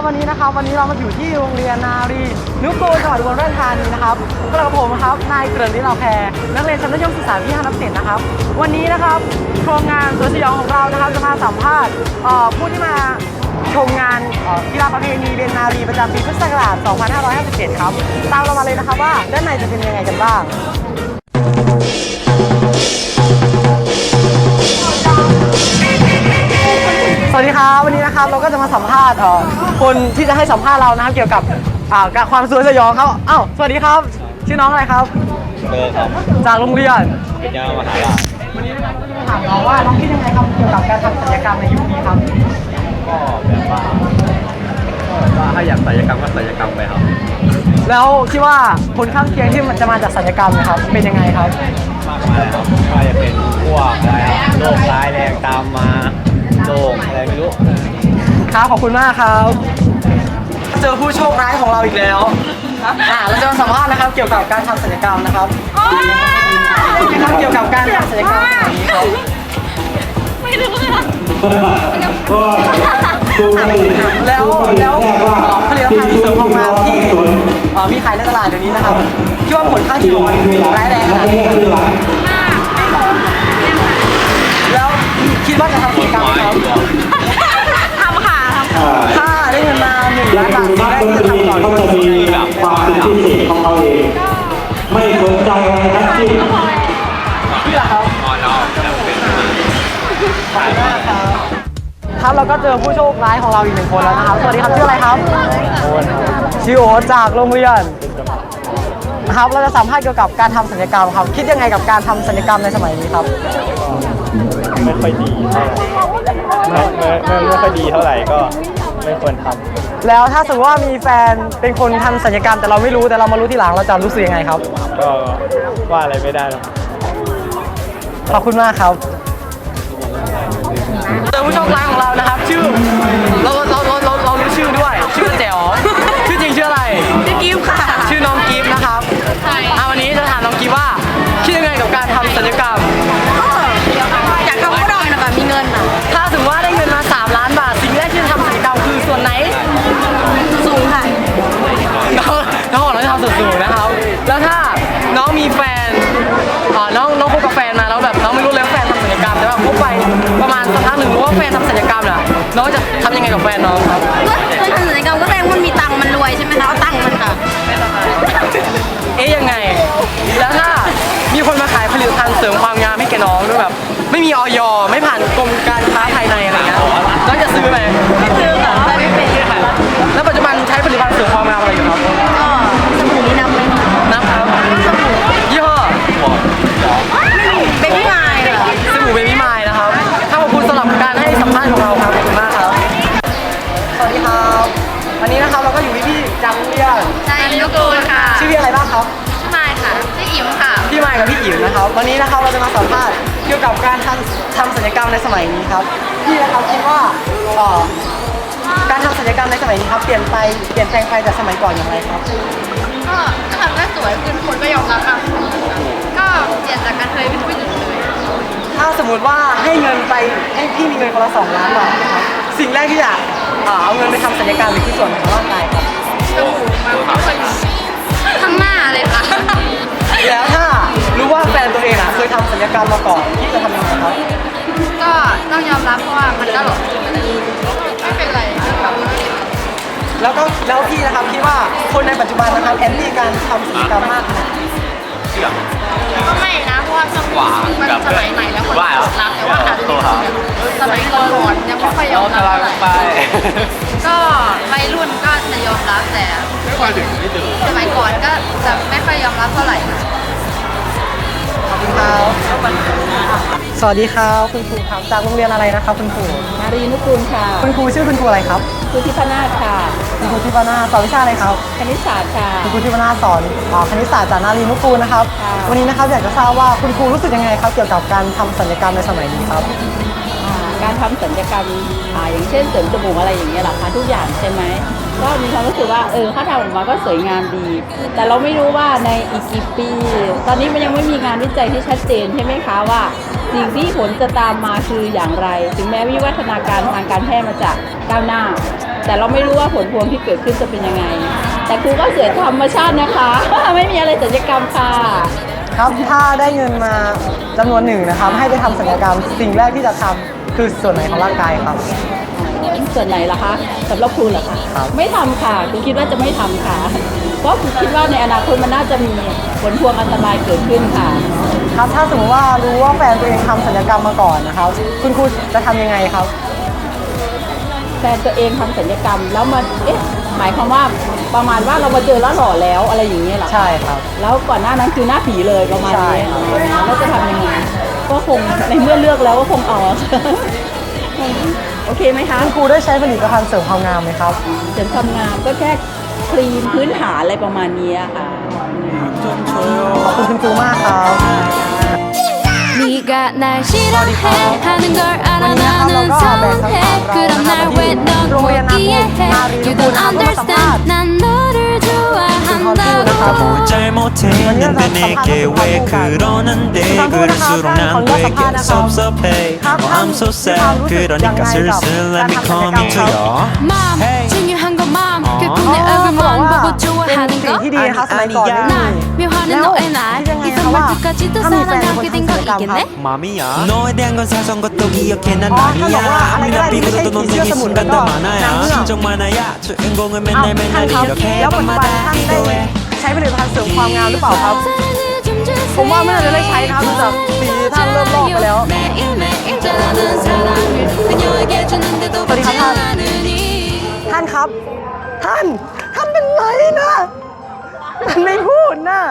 ครับวันนี้นะครับวันนี้เรามาอยู่ที่โรงเรียนนารีนุกูลจังหวัดอุบลราชธานีนะครับกเรากับผมครับนายเกรินลิเราแพรนักเรียนชั้นมัธยมศึกษาปีห้านับเศษนะครับ วันนี้นะครับโครงงานสวนสยองของเรานะครับจะมาสัมภาษณ์ผู้ที่มาชมงานกีฬาประเพณีเรียนนารีประจำปีพุทธศักราช 2557 ครับตามเรามาเลยนะครับว่าด้านในจะเป็นยังไงกันบ้างสวัสดีครับวันนี้นะครับเราก็จะมาสัมภาษณ์เอ่อ คนที่จะให้สัมภาษณ์เรานะครับเกี่ยวกับอ่ากับความสวยสยองเขาอ้าวสวัสดีครับ ชื่อน้องอะไรครับ เบอร์ครับจากโรงเรียนวิทยามหาลัยวันนี้นะครับก็จะมาถามน้องว่าน้องคิดยังไงครับเกี่ยวกับการทำศัลยกรรมในยุคนี้ครับก็แบบว่าก็แบบว่าถ้าอยากศัลยกรรมก็ศัลยกรรมไปครับ แล้วคิดว่าผลข้างเคียงที่มันจะมาจากศัลยกรรมเนะครับเป็นยังไงครับมากมายครับไม่ว่าจะเป็นพวกอะไรครับโรคร้ายแรงตามมาโรคอะไรไม่รู้ ครับขอบคุณมากครับ เจอผู้โชคร้ายของเราอีกแล้วอ่าเราจะมาสัมภาษณ์นะครับ เกี่ยวกับการทำศัลยกรรมนะครับนะครับเกี่ยวกับการทำศัลยกรรมแบบนี้ครับแล้วแล้วเอ่อผลิตภัณฑ์เสริมความงามที่เอ่อมีขายในตลาดเดี๋ยวนี้นะครับคิดว่าผลข้างเคียงของมันร้ายแรงขนาดไหนแล้วคิดว่าจะทำศัลยกรรมไหมครับทำค่ะทำ ถ้าได้เงินมาหนึ่งล้านบาทสิ่งแรกที่ทำก่อนเขาจะมีความเป็นพิเศษของเขาเองไม่สนใจอะไรทั้งสิ้นพี่ล่ะครับนอนแล้วแบบเป็นขอบคุณมากครับครับเราก็เจอผู้โชคร้ายของเราอีกหนึ่งคนแล้วนะครับ สวัสดีครับชื่ออะไรครับชื่อโอจากโรงเรียนครับเราจะสัมภาษณ์เกี่ยวกับการทำศัลยกรรมครับ คิดยังไงกับการทำศัลยกรรมในสมัยนี้ครับ ไม่ค่อยดีเท่าไหร่ ไม่ไม่ไม่ไม่ค่อยดีเท่าไหร่ก็ไม่ควรทแล้วถ้าสมมติว่ามีแฟนเป็นคนทำศัลยกรรมแต่เราไม่รู้แต่เรามารู้ทีหลังเราจะรู้สึกยังไงครับำก็ว่าอะไรไม่ได้หรอก ขอบคุณมากครับ เจอผู้โชคร้ายของเรานะครับ ชื่อเราเราเราเรา น่ะน้องจะทำยังไงกับแฟนน้องครับก็เคยทำศัลยกรรมก็แสดงว่ามันมีตังค์มันรวยใช่ไหมคะเอาตังค์มันค่ะเอ๊ยยังไง แล้วถ้ามีคนมาขายผลิตภัณฑ์เสริมความงามให้แกน้องด้วยแบบ ไม่มีออยไม่ผ่านกรมการค้าภายในอะไรเงี้ยน้องจะซื้อไหม วนะครับวันนี้นะครับเราจะมาสัมภาษณ์เกี่ยวกับการทำทำศัลยกรรมในสมัยนี้ครับพี่นะครับคิดว่าเอ่อการทำศัลยกรรมในสมัยนี้ครับเปลี่ยนไปเปลี่ยนแปลงไปจากสมัยก่อนอย่างไรครับก็ทำได้สวยขึ้นคนก็ยอมรับค่ะก็เปลี่ยนจากกระเทยเป็นผู้หญิงเลยถ้าสมมติว่าให้เงินไปให้พี่มีเงินคนละสองล้านบาทนะครับสิ่งแรกที่จะเอ่อเอาเงินไปทำศัลยกรรมหรือที่ส่วนไหนของร่างกายครับจมูกมันไม่ค่อยมีทั้งหน้าเลยค่ะแล้วถ้ารู้ ว่าแฟนตัวเองอะเคยทำศัลยกรรมมาก่อนพี่จะทำยังไงครับก็ต้องยอมรับเพราะว่ามันก็หลอกไม่เป็นไรก็ทำแล้วก็แล้วพี่นะครับคิดว่าคนในปัจจุบันนะครับแอนตี้การทำศัลยกรรมมากขนาดไหนก็ไม่นะเพราะว่าช่วงนี้มันสมัยใหม่แล้วคนรับแต่ว่าอาจจะมีคนแบบสมัยก่อนยังไม่ค่อยยอมรับเท่าไหร่ก็วัยรุ่นก็จะยอมรับแต่ไม่ค่อยถึงไม่ถึงสมัยก่อนก็จะไม่ค่อยยอมรับเท่าไหร่ สวัสดีครับคุณครูครับจากโรงเรียนอะไรนะครับคุณครูนารีนุกูลค่ะ คุณครูชื่อคุณครูอะไรครับคือทิพนาถค่ะคุณครูทิพนาสอนวิชาอะไรครับคณิตศาสตร์ค่ะคุณครูทิพนาสอนอ่าคณิตศาสตร์จากนารีนุกูลนะครับค่ะวันนี้นะครับอยากจะทราบว่าคุณครูรู้สึกยังไงครับเกี่ยวกับการทำศัลยกรรมในสมัยนี้ครับอ่าการทำสัญญกรรมอ่าอย่างเช่นเสริมจมูกอะไรอย่างเงี้ยเหรอคะทุกอย่างใช่ไหมก็มีความรู้สึกว่าเออถ้าทำออกมาก็สวยงามดี แต่เราไม่รู้ว่าในอีกกี่ปี ตอนนี้มันยังไม่มีงานวิจัยที่ชัดเจนใช่ไหมคะว่า สิ่งที่ผลจะตามมาคืออย่างไร ถึงแม้วิวัฒนาการทางการแพทย์มันจะก้าวหน้า แต่เราไม่รู้ว่าผลพวงที่เกิดขึ้นจะเป็นยังไง แต่ครูก็เสือธรรมชาตินะคะ ไม่มีอะไรศัลยกรรมค่ะครับถ้าได้เงินมาจำนวนหนึ่งนะครับ ให้ไปทำศัลยกรรมสิ่งแรกที่จะทำคือส่วนไหนของร่างกายครับ ส่วนไหนล่ะคะสำหรับครูเหรอคะครับไม่ทำค่ะครูคิดว่าจะไม่ทำค่ะเพราะครูคิดว่าในอนาคตมันน่าจะมีผลพวงอันตรายเกิดขึ้นค่ะ ครับ ถ้าสมมติว่ารู้ว่าแฟนตัวเองทำศัลยกรรมมาก่อนนะครับ คุณครูจะทำยังไงครับ แฟนตัวเองทำศัลยกรรมแล้วมันเอ๊ะหมายความว่าประมาณว่าเรามาเจอแล้วหล่อแล้วอะไรอย่างเงี้ยเหรอคะใช่ครับ แล้วก่อนหน้านั้นคือหน้าผีเลยประมาณใช่นี้ครับแล้วจะทำยังไงก็คงในเมื่อเลือกแล้วก็คงเอาอะโอเคไหมคะ คุณครูได้ใช้ผลิตภัณฑ์เสริมความงามไหมครับ เสริมความงามก็แค่ ครีมพื้นฐานอะไรประมาณนี้ค่ะ ขอบคุณคุณครูมากครับ 네가 날 싫어해 하는 걸 알아 วันนี้นะครับเรา 나는 ก็แบ่งคำถาม 서운해 เรา 그럼 นะครับ 날 มา 왜 ที่ 넌 โรงเรียน 못 นาคู 이해해 นารี You คู don't นะครับก็มาสัมภาษณ์ understand 난 너를 คุณพรชื่อนะค 좋아한다고 รับ 뭘 잘못했는데 내게 왜 그러는데 그럴수록 난 되게 섭섭해 Oh I'm so sad 그러니까 슬슬 let me come into your 맘 คสมัยก่อนนี่แล้วเขาว่าถ้ามีแฟนเป็นคนทำกิกรรมมามิยถ้าบอกว่าอะไรก็ได้ไม่ใช่ผีเสื้อสมุนก็นางเงือกเอาท่านครับแล้วปัจจุบันท่านได้ใช้ผลิตภัณฑ์เสริมความงามหรือเปล่าครับ ผมว่าไม่น่าจะได้ใช้นะครับดูจากสีท่านเริ่มลอกไปแล้ว สวัสดีครับท่าน ท่านครับ ท่าน ท่เป็นไรนะ ไม่พูดนะ